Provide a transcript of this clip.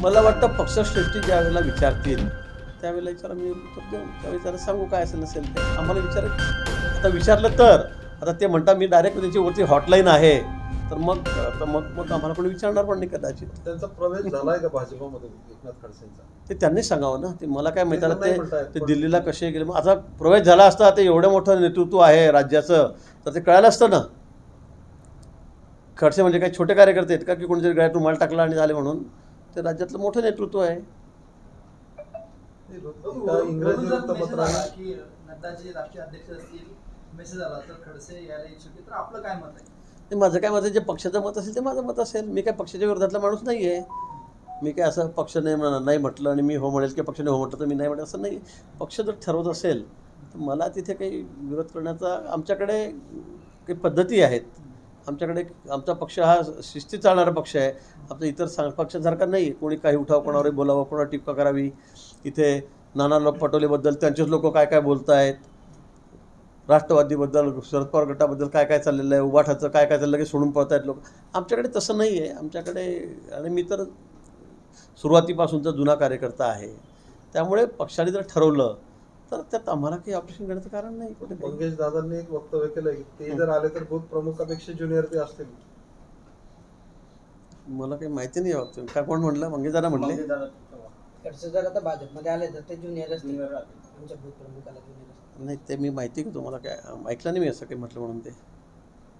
मला वाटतं पक्ष श्रेष्ठी ज्या वेळेला विचारतील त्यावेळेला विचार मी उत्तर देऊ. त्यावेळी त्याला सांगू काय असेल नसेल ते. आम्हाला विचार आता विचारलं तर आता ते म्हणतात मी डायरेक्ट त्यांची वरती हॉटलाईन आहे. तर मग मग मग आम्हाला कोणी विचारणार पण नाही कदाचित. त्यांचा प्रवेश झालाय का भाजपमध्ये एकनाथ खडसेंचा? ते त्यांनी सांगावं ना. ते मला काय माहिती ते ते दिल्लीला कसे गेले? मग आता प्रवेश झाला असता ते एवढं मोठं नेतृत्व आहे राज्याचं. तर ते कळायला असतं ना. खडसे म्हणजे काही छोटे कार्यकर्ते आहेत का की कोणीतरी गळ्यात रुमाल टाकला आणि झाले म्हणून? ते राज्यातलं मोठं नेतृत्व आहे. इंग्रजी वृत्तपत्राने की नड्डाचे राष्ट्रीय अध्यक्ष असतील मेसेज आला तर खडसे यायला इच्छुक आहे. तर आपलं काय मत आहे? ते माझं काय मत आहे? जे पक्षाचं मत असेल ते माझं मत असेल. मी काय पक्षाच्या विरोधातला माणूस नाही आहे मी काय असं पक्ष नाही म्हण- नाही म्हटलं आणि मी हो म्हणेल की पक्षाने हो म्हटलं तर मी नाही म्हणेल असं नाही पक्ष जर ठरवत असेल तर मला तिथे काही विरोध करण्याचा आमच्याकडे काही पद्धती आहेत. आमच्याकडे आमचा पक्ष हा शिस्तीत चालणारा पक्ष आहे. आमचा इतर सांग पक्षासारखा नाही. कोणी काही उठाव कोणावर बोलावं कोणावर टिपका करावी. इथे नाना लोक पटोलेबद्दल त्यांचेच लोक काय काय बोलत आहेत राष्ट्रवादीबद्दल शरद पवार गटाबद्दल काय काय चाललेलं आहे? उभाठाचं काय काय चाललं की सोडून पळत आहेत लोक. आमच्याकडे तसं नाही आहे. आमच्याकडे आणि मी तर सुरुवातीपासूनचा जुना कार्यकर्ता आहे. त्यामुळे पक्षाने जर ठरवलं तर त्यात आम्हाला काही ऑपरेशन करण्याचं कारण नाही कुठे. मंगेश दादांनी एक वक्तव्य केलंय की ते जर आले तर बूथ प्रमुखापेक्षा ज्युनियर ते असतील. मला काही माहिती नाही वाटतं काय कोण म्हटलं? मंगेश दादा म्हटले. खडसे जर आता भाजपमध्ये आले तर ते ज्युनियर असतील. आमच्या भूत प्रमुखाला ज्युनियर असतील. नाही ते मी माहिती का तुम्हाला काय ऐकलं नाही मी असं काही म्हटलं म्हणून ते.